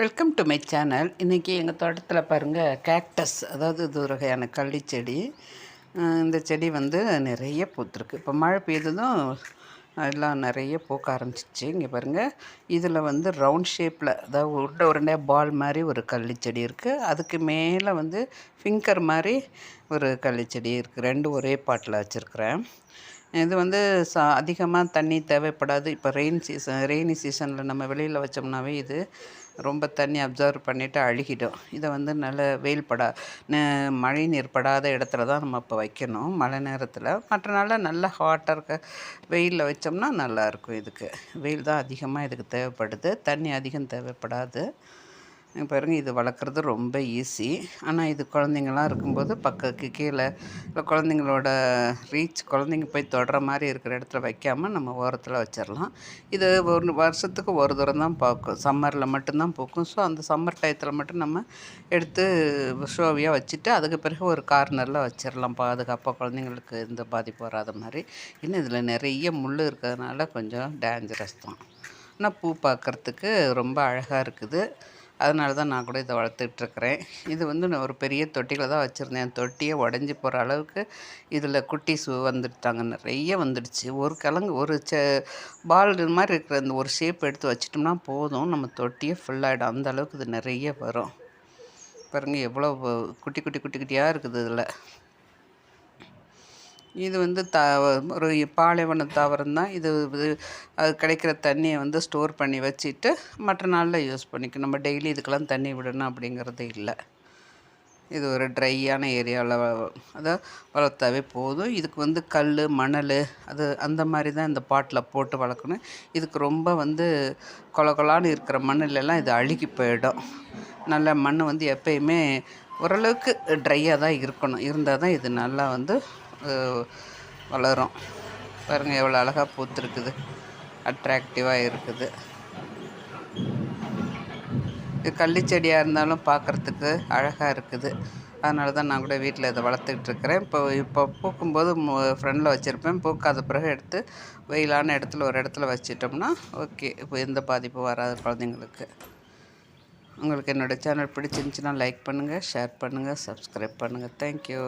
Welcome to my channel இன்றைக்கி எங்கள் தோட்டத்தில் பாருங்கள் கேக்டஸ் அதாவது இது ஒரு வகையான கள்ளி செடி. இந்த செடி வந்து நிறைய பூத்துருக்கு. இப்போ மழை பெய்ததும் எல்லாம் நிறைய பூக்க ஆரம்பிச்சிச்சு. இங்கே பாருங்கள் இதில் வந்து ரவுண்ட் ஷேப்பில் அதாவது உருண்டை உருண்டையாக பால் மாதிரி ஒரு கள்ளி செடி இருக்குது அதுக்கு மேலே வந்து ஃபிங்கர் மாதிரி ஒரு கள்ளி செடி இருக்குது ரெண்டும் ஒரே பாட்டில் வச்சுருக்குறேன். இது வந்து சா அதிகமாக தண்ணி தேவைப்படாது. இப்போ ரெயின் சீசன் ரெய்னி சீசனில் நம்ம வெளியில் வச்சோம்னாவே இது ரொம்ப தண்ணி அப்சர்வ் பண்ணிவிட்டு அழுகிடும். இதை வந்து நல்ல வெயில் படா மழை நீர் படாத இடத்துல தான் நம்ம இப்போ வைக்கணும். மழை நேரத்தில். மற்ற நாளில் நல்லா ஹாட்டாக இருக்க வெயிலில் வச்சோம்னா நல்லாயிருக்கும் இதுக்கு. வெயில் தான் அதிகமாக இதுக்கு தேவைப்படுது. தண்ணி அதிகம் தேவைப்படாது. பாருங்கள் இது வளர்க்குறது ரொம்ப ஈஸி ஆனால் இது குழந்தைங்களாம் இருக்கும்போது பக்கத்துக்கு கீழே இல்லை குழந்தைங்களோட ரீச் குழந்தைங்க போய் தொடுற மாதிரி இருக்கிற இடத்துல வைக்காமல் நம்ம ஓரத்தில் வச்சிடலாம் இது ஒரு வருஷத்துக்கு ஒரு தூரம் தான் பார்க்கும் சம்மரில் மட்டும்தான் பூக்கும். ஸோ அந்த சம்மர் டயத்தில் மட்டும் நம்ம எடுத்து ஷோவியாக வச்சுட்டு அதுக்கு பிறகு ஒரு கார்னரில் வச்சிடலாம் பாதுகாப்பாக குழந்தைங்களுக்கு எந்த பாதிப்பு வராத மாதிரி. இன்னும் இதில் நிறைய முள் இருக்கிறதுனால கொஞ்சம் டேஞ்சரஸ் தான். ஆனால் பூ பார்க்குறதுக்கு ரொம்ப அழகாக இருக்குது. அதனால தான் நான் கூட இதை வளர்த்துட்ருக்குறேன் இது வந்து நான் ஒரு பெரிய தொட்டியில் தான் வச்சுருந்தேன். தொட்டியை உடஞ்சி போகிற அளவுக்கு இதில் குட்டீஸ் வந்துட்டாங்க. நிறைய வந்துடுச்சு. ஒரு கிழங்கு ஒரு செ பால் மாதிரி இருக்கிற இந்த ஒரு ஷேப் எடுத்து வச்சிட்டோம்னா போதும். நம்ம தொட்டியே ஃபுல்லாகிடும் அந்த அளவுக்கு இது நிறைய வரும். பாருங்கள் எவ்வளோ குட்டி குட்டி குட்டி குட்டியாக இருக்குது இதில். இது வந்து த ஒரு பாலைவன தாவரம் தான். இது இது அது கிடைக்கிற தண்ணியை வந்து ஸ்டோர் பண்ணி வச்சுட்டு மற்ற நாளில் யூஸ் பண்ணிக்கணும். நம்ம டெய்லி இதுக்கெல்லாம் தண்ணி விடணும் அப்படிங்கிறது இல்லை. இது ஒரு ட்ரையான ஏரியாவில் அதை வளர்த்தாவே போதும். இதுக்கு வந்து கல் மணல் அது அந்த மாதிரி தான் இந்த பாட்டில் போட்டு வளர்க்கணும். இதுக்கு ரொம்ப வந்து கொல கொலான்னு இருக்கிற மண்ணிலெல்லாம் இது அழுகி போயிடும். நல்ல மண் வந்து எப்பயுமே ஓரளவுக்கு ட்ரையாக தான் இருக்கணும். இருந்தால் தான் இது நல்லா வந்து வளரும். பாருங்கள் எவ்வளோ அழகாக பூத்துருக்குது. அட்ராக்டிவாக இருக்குது. இது கள்ளிச்செடியாக இருந்தாலும் பார்க்குறதுக்கு அழகாக இருக்குது. அதனால தான் நான் கூட வீட்டில் இதை வளர்த்துக்கிட்டு இருக்கிறேன். இப்போ இப்போ பூக்கும்போது ஃப்ரெண்டில் வச்சுருப்பேன். பூக்காத பிறகு எடுத்து வெயிலான இடத்துல ஒரு இடத்துல வச்சிட்டோம்னா ஓகே இப்போ எந்த பாதிப்பும் வராது குழந்தைங்களுக்கு. உங்களுக்கு என்னோடய சேனல் பிடிச்சிருந்துச்சின்னா லைக் பண்ணுங்கள் ஷேர் பண்ணுங்கள் சப்ஸ்கிரைப் பண்ணுங்கள் தேங்க்யூ